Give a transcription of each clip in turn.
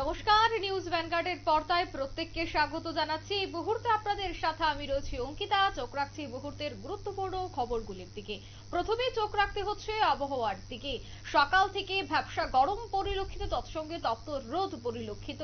নমস্কার, নিউজ ভ্যানগার্ডের পর্দায় প্রত্যেককে স্বাগত জানাচ্ছি। এই মুহূর্তে আপনাদের সাথে আমি রয়েছি অঙ্কিতা। চোখ রাখছি মুহূর্তের গুরুত্বপূর্ণ খবরগুলির দিকে। প্রথমে চোখ রাখতে হচ্ছে আবহাওয়ার দিকে। সকাল থেকে ভ্যাবসা গরম পরিলক্ষিত, তৎসঙ্গে তপ্ত রোদ পরিলক্ষিত।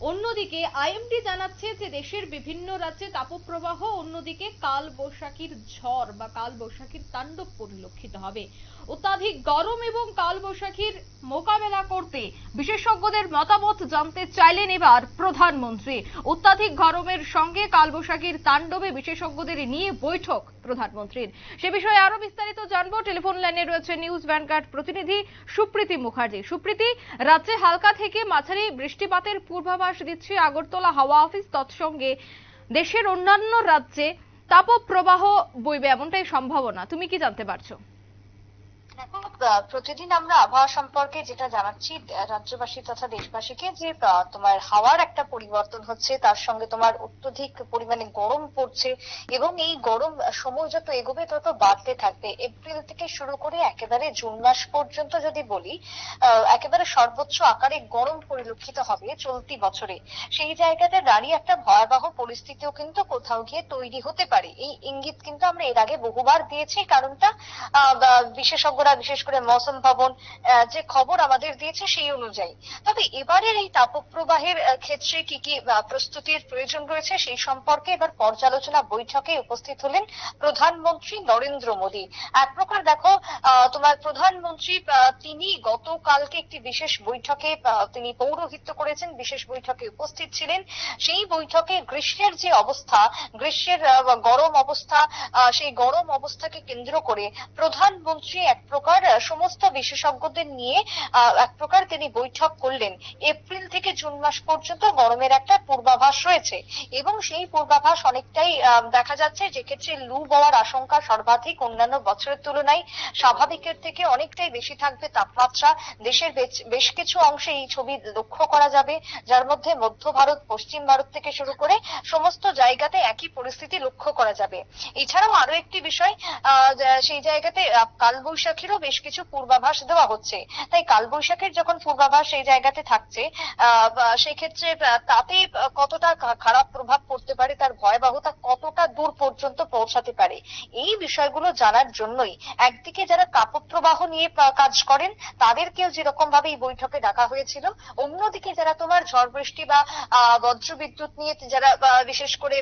অন্যদিকে আইএমডি জানাচ্ছে যে দেশের বিভিন্ন রাজ্যে তাপপ্রবাহ, অন্যদিকে কাল বৈশাখীর ঝড় বা কাল বৈশাখীর তাণ্ডব পরিলক্ষিত হবে। অত্যাধিক গরম এবং কাল বৈশাখীর মোকাবেলা করতে বিশেষজ্ঞদের মতামত জানতে চাইলেন এবার প্রধানমন্ত্রী। অত্যাধিক গরমের সঙ্গে কালবৈশাখীর তাণ্ডবে বিশেষজ্ঞদের নিয়ে বৈঠক প্রধানমন্ত্রীর। সে বিষয়ে আরও বিস্তারিত জানব। টেলিফোন লাইনে রয়েছে নিউজ ভ্যানগার্ড প্রতিনিধি সুপ্রীতি মুখার্জি। সুপ্রীতি, রাজ্যে হালকা থেকে মাঝারি বৃষ্টিপাতের পূর্বাভাস দিচ্ছে আগরতলা হাওয়া অফিস তৎসঙ্গে। দেশের অন্যান্য রাজ্যে তাপপ্রবাহ বইবে, এমনটাই সম্ভাবনা। তুমি কি জানতে পারছ? প্রতিদিন আমরা আবহাওয়া সম্পর্কে যেটা জানাচ্ছি রাজ্যবাসী তথা দেশবাসীকে যে তোমার হাওয়ার একটা পরিবর্তন হচ্ছে তার সঙ্গে তোমার অত্যধিক পরিমাণে গরম পড়ছে এবং এই গরম সময় যত এগোবে তত বাড়তে থাকবে। এপ্রিল থেকে শুরু করে একেবারে জুন মাস পর্যন্ত যদি বলি একেবারে সর্বোচ্চ আকারে গরম পরিলক্ষিত হবে চলতি বছরে। সেই জায়গাতে দাঁড়িয়ে একটা ভয়াবহ পরিস্থিতিও কিন্তু কোথাও গিয়ে তৈরি হতে পারে। এই ইঙ্গিত কিন্তু আমরা এর আগে বহুবার দিয়েছি কারণটা আহ, বা বিশেষজ্ঞরা বিশেষ করে মৌসুম ভবন যে খবর আমাদের দিয়েছে সেই অনুযায়ী। তবে এবারের এই তাপপ্রবাহের ক্ষেত্রে কি কি প্রস্তুতির প্রয়োজন রয়েছে সেই সম্পর্কে এবার পর্যালোচনা বৈঠকে উপস্থিত হলেন প্রধানমন্ত্রী নরেন্দ্র মোদী। এক প্রকার দেখো তোমার প্রধানমন্ত্রী তিনি গতকালকে একটি বিশেষ বৈঠকে তিনি পৌরোহিত্য করেছেন, বিশেষ বৈঠকে উপস্থিত ছিলেন। সেই বৈঠকে গ্রীষ্মের যে অবস্থা, গ্রীষ্মের গরম অবস্থা সেই গরম অবস্থাকে কেন্দ্র করে প্রধানমন্ত্রী এক প্রকার সমস্ত বিশেষজ্ঞদের নিয়ে এক প্রকার তিনি বৈঠক করলেন। এপ্রিল থেকে জুন মাস পর্যন্ত গরমের একটা পূর্বাভাস রয়েছে এবং সেই পূর্বাভাস অনেকটাই দেখা যাচ্ছে যে ক্ষেত্রে লু বওয়ার আশঙ্কা সর্বাধিক অন্যান্য বছরের তুলনায় স্বাভাবিকের থেকে অনেকটাই বেশি থাকবে তাপমাত্রা। দেশের বেশ কিছু অংশে এই ছবি লক্ষ্য করা যাবে যার মধ্যে মধ্য ভারত পশ্চিম ভারত থেকে শুরু করে সমস্ত জায়গাতে একই পরিস্থিতি লক্ষ্য করা যাবে। এছাড়াও আরও একটি বিষয় সেই জায়গাতে আহ, কালবৈশাখীরও বেশ কিছু পূর্বাভাস দেওয়া হচ্ছে। তাই কালবৈশাখীর যখন পূর্বাভাস সেই জায়গাতে থাকছে সেই ক্ষেত্রে তাতে কতটা খারাপ প্রভাব পড়তে পারে, তার ভয়াবহতা কতটা দূর পর্যন্ত পৌঁছাতে পারে, এই বিষয়গুলো জানার জন্যই একদিকে যারা তাপপ্রবাহ নিয়ে কাজ করেন, তাদেরকেও যেরকম ভাবে এই বৈঠকে ডাকা হয়েছিল, অন্যদিকে যারা তোমার ঝড় বৃষ্টি বা বজ্র বিদ্যুৎ নিয়ে যারা বিশেষ করে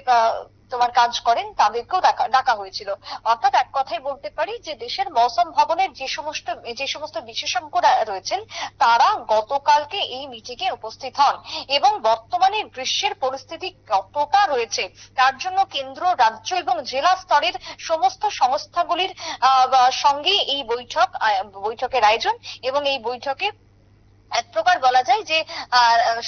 তোমার কাজ করেন, তাদেরকেও ডাকা হয়েছিল। অর্থাৎ এক কথাই বলতে পারি যে, দেশের মৌসুম ভবনের যে সমস্ত যে সমস্ত বিশেষজ্ঞরা রয়েছেন, তারা গতকালকে এই মিটিংয়ে উপস্থিত হন এবং বর্তমানে গ্রীষ্মের পরিস্থিতি কতটা রয়েছে, তার জন্য কেন্দ্র, রাজ্য এবং জেলা স্তরের সমস্ত সংস্থাগুলির সঙ্গে এই বৈঠক বৈঠকের আয়োজন এবং এই বৈঠকে এক প্রকার বলা যায় যে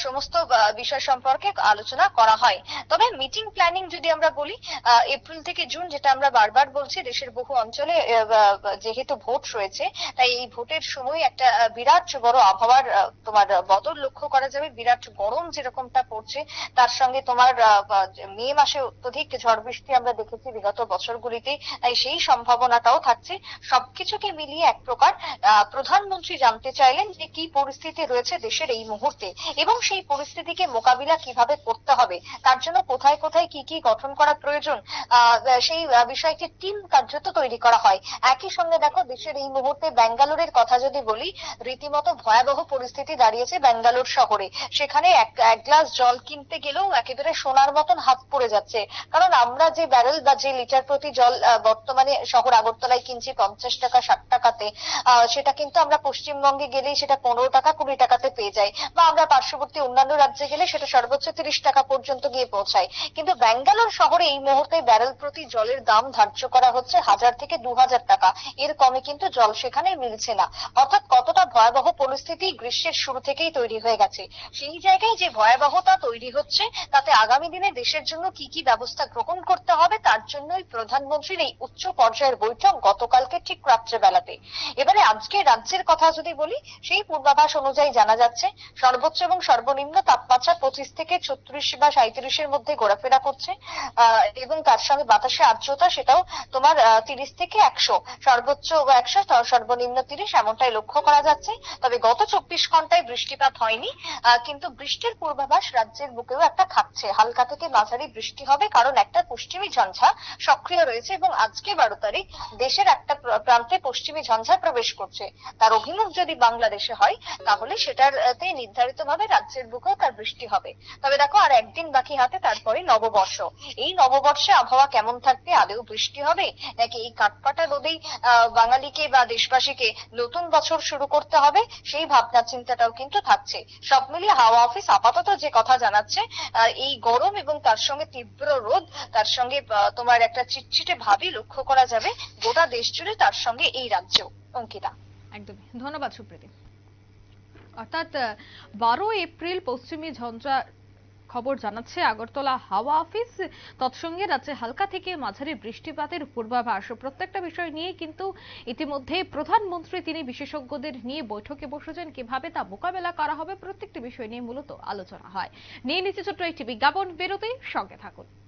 সমস্ত বিষয় সম্পর্কে আলোচনা করা হয়। তবে মিটিং প্ল্যানিং যদি আমরা বলি এপ্রিল থেকে জুন যেটা আমরা বারবার বলছি, দেশের বহু অঞ্চলে যেহেতু ভোট রয়েছে, তাই এই ভোটের সময় একটা বিরাট বড় আবহাওয়ার তোমার বদল লক্ষ্য করা যাবে। বিরাট গরম যেরকমটা পড়ছে, তার সঙ্গে তোমার মে মাসে অত্যধিক ঝড় বৃষ্টি আমরা দেখেছি বিগত বছরগুলিতে, তাই সেই সম্ভাবনাটাও থাকছে। সবকিছুকে মিলিয়ে এক প্রকার প্রধানমন্ত্রী জানতে চাইলেন যে কি পরিস্থিতি রয়েছে দেশের এই মুহূর্তে। এবং সেই পরিস্থিতিকে মোকাবিলা কীভাবে করতে হবে? তার জন্য কোথায় কোথায় কি কি গঠন করা প্রয়োজন? সেই আহ, বিষয়টি টিম কার্যত তৈরি করা হয়। একই সঙ্গে দেখো দেশের এই মুহূর্তে ব্যাঙ্গালোরের কথা যদি বলি রীতিমতো ভয়াবহ পরিস্থিতি দাঁড়িয়েছে ব্যাঙ্গালোর শহরে। সেখানে এক এক গ্লাস জল কিনতে গেলেও একেবারে সোনার মতন হাত পড়ে যাচ্ছে। কারণ আমরা যে ব্যারেল বা যে লিটার প্রতি জল বর্তমানে শহর আগরতলায় কিনছি পঞ্চাশ টাকা ষাট টাকাতে সেটা কিন্তু আমরা পশ্চিমবঙ্গে গেলেই সেটা পনেরো টাকা কুড়ি টাকাতে পেয়ে যাই বা আমরা পার্শ্ববর্তী অন্যান্য রাজ্যে গেলে সেটা সর্বোচ্চ তিরিশ টাকা পর্যন্ত গিয়ে পৌঁছায়। কিন্তু ব্যাঙ্গালোর শহরে এই মুহূর্তে ব্যারেল প্রতি জলের দাম ধার্য করা হচ্ছে হাজার থেকে দু হাজার টাকা। এর কমে কিন্তু জল সেখানে মিলছে না। অর্থাৎ কতটা ভয়াবহ পরিস্থিতি গ্রীষ্মের শুরু থেকেই তৈরি হয়ে গেছে। সেই জায়গায় যে ভয়াবহতা তৈরি হচ্ছে, তাতে আগামী দিনে দেশের জন্য কি কি ব্যবস্থা গ্রহণ করতে হবে, তার জন্যই প্রধানমন্ত্রীর এই উচ্চ পর্যায়ের বৈঠক গতকালকে ঠিক রাত্রেবেলাতে। এবারে আজকে রাজ্যের কথা যদি বলি, সেই পূর্বাভাস অনুযায়ী অনুযায়ী জানা যাচ্ছে, সর্বোচ্চ এবং সর্বনিম্ন তাপমাত্রা পঁচিশ থেকে ছত্রিশ বা সাঁত্রিশের মধ্যে ঘোরাফেরা করছে। এবং তার সঙ্গে বাতাসে আর্দ্রতা সেটাও তোমার তিরিশ থেকে একশো, সর্বোচ্চ একশো সর্বনিম্ন তিরিশ এমনটাই লক্ষ্য করা যাচ্ছে। তবে গত চব্বিশ ঘন্টায় বৃষ্টিপাত হয়নি। কিন্তু বৃষ্টির পূর্বাভাস রাজ্যের বুকেও একটা খাচ্ছে। হালকা থেকে মাঝারি বৃষ্টি হবে কারণ একটা পশ্চিমী ঝঞ্ঝা সক্রিয় রয়েছে এবং আজকে বারো তারিখ দেশের একটা প্রান্তে পশ্চিমী ঝঞ্ঝা প্রবেশ করছে। তার অভিমুখ যদি বাংলাদেশে হয় তাহলে সেটাতে নির্ধারিত ভাবে রাজ্যের বুকেও তার বৃষ্টি হবে। তবে দেখো, আর একদিন বাকি হাতে তারপরে নববর্ষ। এই নববর্ষে আবহাওয়া কেমন থাকবে? আদেও বৃষ্টি হবে? নাকি এই কাঠপাটা রোদেই বাঙালিকে বা দেশবাসীকে নতুন বছর শুরু করতে হবে? সেই ভাবনা চিন্তাটাও কিন্তু থাকছে। সব মিলিয়ে হাওয়া অফিস আপাতত যে কথা জানাচ্ছে এই গরম এবং তার সঙ্গে তীব্র রোদ, তার সঙ্গে তোমার একটা চিটচিটে ভাবই লক্ষ্য করা যাবে। গোটা দেশ জুড়ে তার সঙ্গে এই রাজ্যেও অঙ্কিতা। একদমই। ধন্যবাদ সুপ্রীতি। অর্থাৎ, বারো এপ্রিল পশ্চিমী ঝঞ্ঝা খবর জানাচ্ছে আগরতলা হাওয়া অফিস। তৎসঙ্গে রাজ্যে হালকা থেকে মাঝারি বৃষ্টিপাতের পূর্বাভাস। প্রত্যেকটা বিষয় নিয়ে কিন্তু ইতিমধ্যে প্রধানমন্ত্রী, তিনি বিশেষজ্ঞদের নিয়ে বৈঠকে বসেছেন। কীভাবে তা মোকাবেলা করা হবে, প্রত্যেকটি বিষয় নিয়ে মূলত আলোচনা হয়। নিয়ে নিচে ছোট্ট একটি বিজ্ঞাপন। বেরোতে সঙ্গে থাকুন।